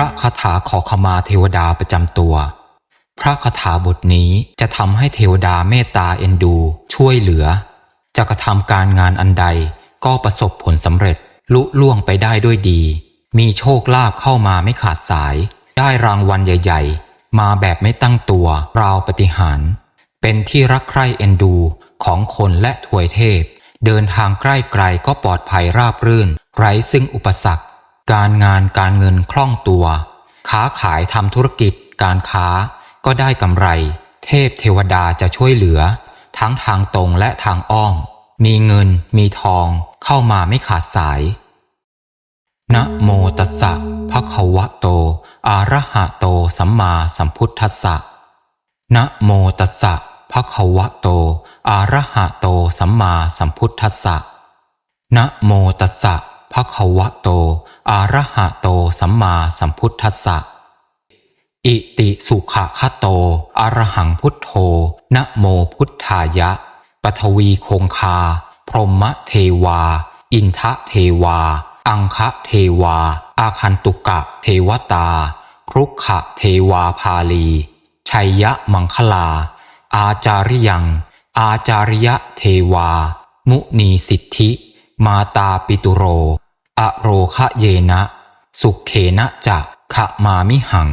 ระคาถาขอขมาเทวดาประจำตัว พระคาถาบทนี้จะทำให้เทวดาเมตตาเอ็นดู ช่วยเหลือ จะกระทำการงานอันใดก็ประสบผลสำเร็จลุล่วงไปได้ด้วยดี มีโชคลาภเข้ามาไม่ขาดสาย ได้รางวัลใหญ่ ๆ มาแบบไม่ตั้งตัวราวปฏิหาร เป็นที่รักใคร่เอ็นดูของคนและถวยเทพ เดินทางใกล้ไกลก็ปลอดภัยราบรื่น ไร้ซึ่งอุปสรรค การงานการเงินคล่องตัว ค้าขายทำธุรกิจการค้าก็ได้กำไร เทพเทวดาจะช่วยเหลือ ทั้งทางตรงและทางอ้อม มีเงินมีทองเข้ามาไม่ขาดสาย นะโมตัสสะภะคะวะโต อะระหะโตสัมมาสัมพุทธัสสะนะโมตัสสะภะคะวะโต อะระหะโตสัมมาสัมพุทธัสสะนะโมตัสสะ ภะควะโตอะระหะโต สัมมาสัมพุทธัสสะ อิติสุขะคะโตอะระหังพุทโธ นะโมพุทธายะ ปทวีคงคา พรหมเทวา อินทะเทวา อังคะเทวา อาคันตุกะเทวตา ครุขะเทวาพาลี ชัยยะมังคลา อาจาริยัง อาจาริยะเทวา มุนีสิทธิ มาตาปิตุโร อโรคะเยนะ สุขเขนะจะขะมามิหัง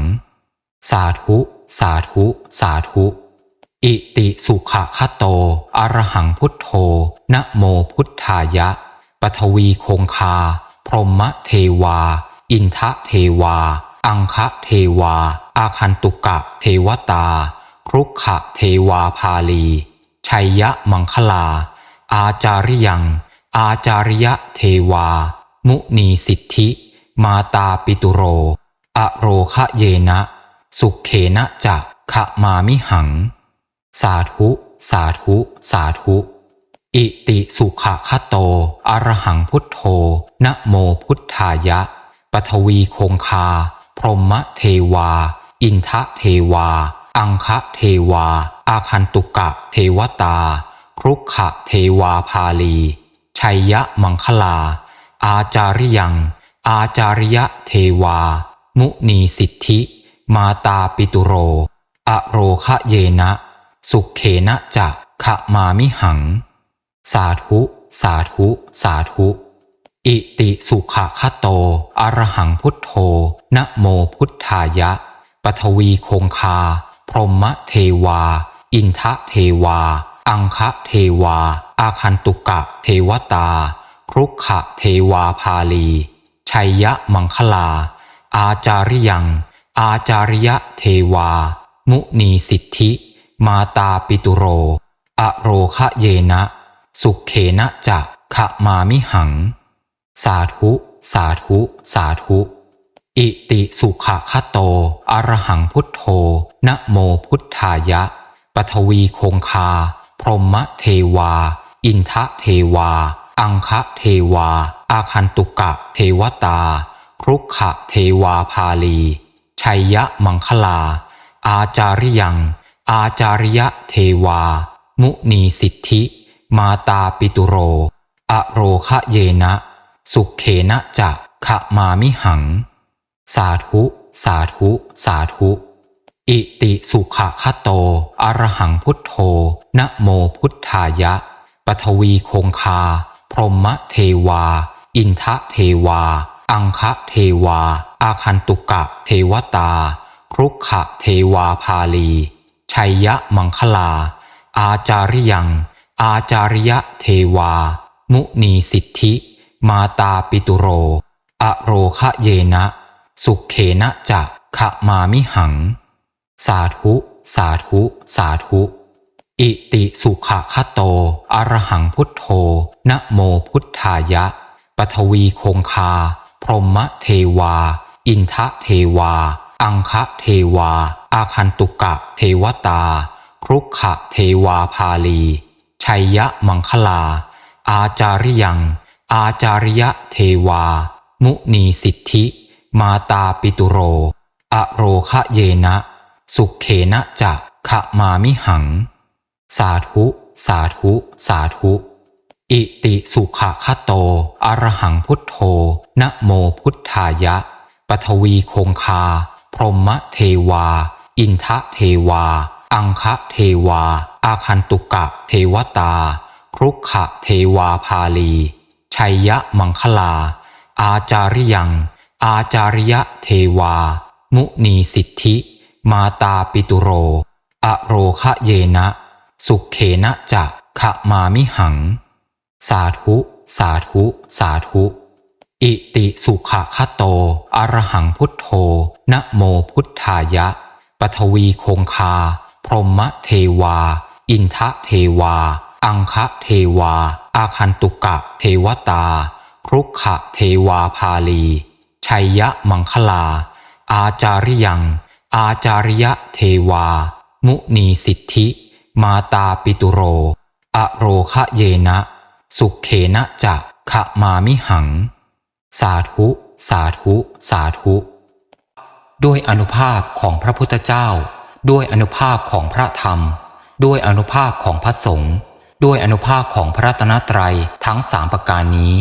สาธุ สาธุ สาธุ อิติสุขะคะโต อระหังพุทโธ นะโมพุทธายะ ปทวีคงคา พรหมเทวา อินทะเทวา อังคะเทวา อาคันตุกะเทวตา ครุขะเทวาพาลี ชัยยะมังคลา อาจาริยัง อาจาริยะเทวา มุนีสิทธิ มาตาปิตุโร อโรคะเยนะ สุขเขนะจะขะมามิหัง สาธุ สาธุ สาธุ อิติสุขะคะโต อระหังพุทโธ นะโมพุทธายะ ปทวีคงคา พรหมเทวา อินทะเทวา อังคะเทวา อาคันตุกะเทวตาครุกขะเทวาพาลี ชัยยะมังคลา อาจาริยัง อาจาริยะเทวา มุนีสิทธิ มาตาปิตุโร อโรคะเยนะ สุขเขนะจะขมามิหัง สาธุ สาธุ สาธุ อิติสุขะคะโต อรหังพุทโธ นะโมพุทธายะ ปทวีคงคา พรหมเทวา อินทะเทวา อังคะเทวา อาคันตุกะเทวตา ครุขะเทวาพาลี ชัยยะมังคลา อาจาริยัง อาจาริยะเทวา มุนีสิทธิ มาตาปิตุโร อโรคะเยนะ สุขเขนะจะขมามิหัง สาธุ สาธุ สาธุ อิติสุขะคะโต อรหังพุทโธ นะโมพุทธายะปทวีคงคา รหมเทวา อินทะเทวา อังคะเทวา อาคันตุกะเทวตาครุกขะเทวาพาลี ชัยยะมังคลา อาจาริยัง อาจาริยะเทวา มุนีสิทธิ มาตาปิตุโร อโรคะเยนะ สุขเขนะจะขะมามิหัง สาธุ สาธุ สาธุ อิติสุขะคโตอะระหังพุทโธ นะโมพุทธายะ ปทวีคงคา พรหมเทวา อินทะเทวา อังคะเทวา อาคันตุกะเทวตาครุขะเทวาพาลี ชัยยะมังคลา อาจาริยัง อาจาริยะเทวา มุนีสิทธิ มาตาปิตุโร อโรคะเยนะ สุขเขนะจะขะมามิหัง สาธุ สาธุ สาธุ อิติสุขะคะโตอะระหังพุทโธ นะโมพุทธายะ ปทวีคงคา พรหมเทวา อินทะเทวา อังคะเทวา อาคันตุกะเทวตา ครุขะเทวาพาลี ชัยยะมังคลา อาจาริยัง อาจาริยะเทวา มุนีสิทธิ มาตาปิตุโร อโรคะเยนะ สุขเขนะจะขะมามิหัง สาธุ สาธุ สาธุ อิติสุขะคะโต อระหังพุทโธ นะโมพุทธายะปปฐวีคงคา พรหมเทวา อินทะเทวา อังคะเทวา อาคันตุกะเทวตา ครุขะเทวาพาลี ชัยยะมังคลา อาจาริยัง อาจาริยะเทวา มุนีสิทธิ มาตาปิตุโร อโรคะเยนะ สุขเขนะจะขะมามิหัง สาธุ สาธุ สาธุ อิติสุขะคโต อรหังพุทโธ นะโมพุทธายะปฐวีคงคา พรหมเทวา อินทะเทวา อังคะเทวา อาคันตุกะเทวตาครุขะเทวาพาลี ชัยยะมังคลา อาจาริยัง อาจาริยะเทวา มุนีสิทธิ มาตาปิตุโร อโรคะเยนะ สุขเขนะจะขะมามิหัง สาธุ สาธุ สาธุ ด้วยอนุภาพของพระพุทธเจ้า ด้วยอนุภาพของพระธรรม ด้วยอนุภาพของพระสงฆ์ ด้วยอนุภาพของพระตนตรัยทั้งสามประการนี้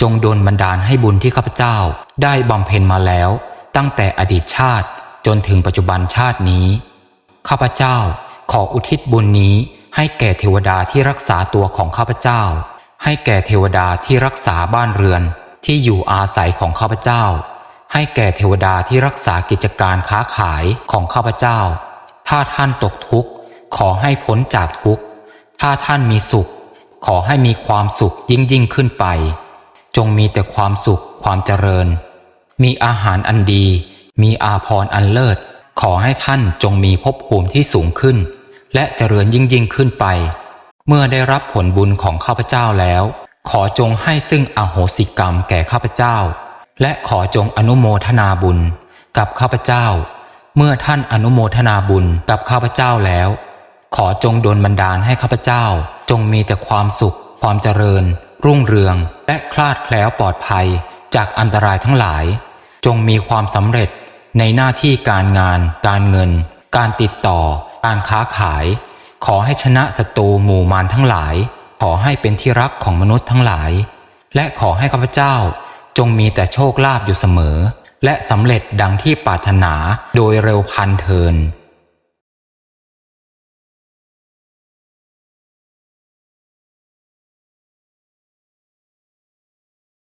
จงดลบันดาลให้บุญที่ข้าพเจ้าได้บำเพ็ญมาแล้ว ตั้งแต่อดีตชาติ จนถึงปัจจุบันชาตินี้ ข้าพเจ้าขออุทิศบุญนี้ให้แก่เทวดาที่รักษาตัวของข้าพเจ้า ให้แก่เทวดาที่รักษาบ้านเรือนที่อยู่อาศัยของข้าพเจ้า ให้แก่เทวดาที่รักษากิจการค้าขายของข้าพเจ้า ถ้าท่านตกทุกข์ขอให้พ้นจากทุกข์ ถ้าท่านมีสุข ขอให้มีความสุขยิ่งยิ่งขึ้นไป จงมีแต่ความสุขความเจริญ มีอาหารอันดี มีอาภรณ์อันเลิศ ขอให้ท่านจงมีภพภูมิที่สูงขึ้น และเจริญยิ่งยิ่งขึ้นไป เมื่อได้รับผลบุญของข้าพเจ้าแล้ว ขอจงให้ซึ่งอโหสิกรรมแก่ข้าพเจ้า และขอจงอนุโมทนาบุญกับข้าพเจ้า เมื่อท่านอนุโมทนาบุญกับข้าพเจ้าแล้ว ขอจงดลบันดาลให้ข้าพเจ้า จงมีแต่ความสุข ความเจริญ รุ่งเรือง และคลาดแคล้วปลอดภัย จากอันตรายทั้งหลาย จงมีความสำเร็จ ในหน้าที่การงาน การเงิน การติดต่อ การค้าขาย ขอให้ชนะศัตรูหมู่มารทั้งหลาย ขอให้เป็นที่รักของมนุษย์ทั้งหลาย และขอให้ข้าพเจ้า จงมีแต่โชคลาภอยู่เสมอ และสำเร็จดังที่ปรารถนาโดยเร็วพันเทิน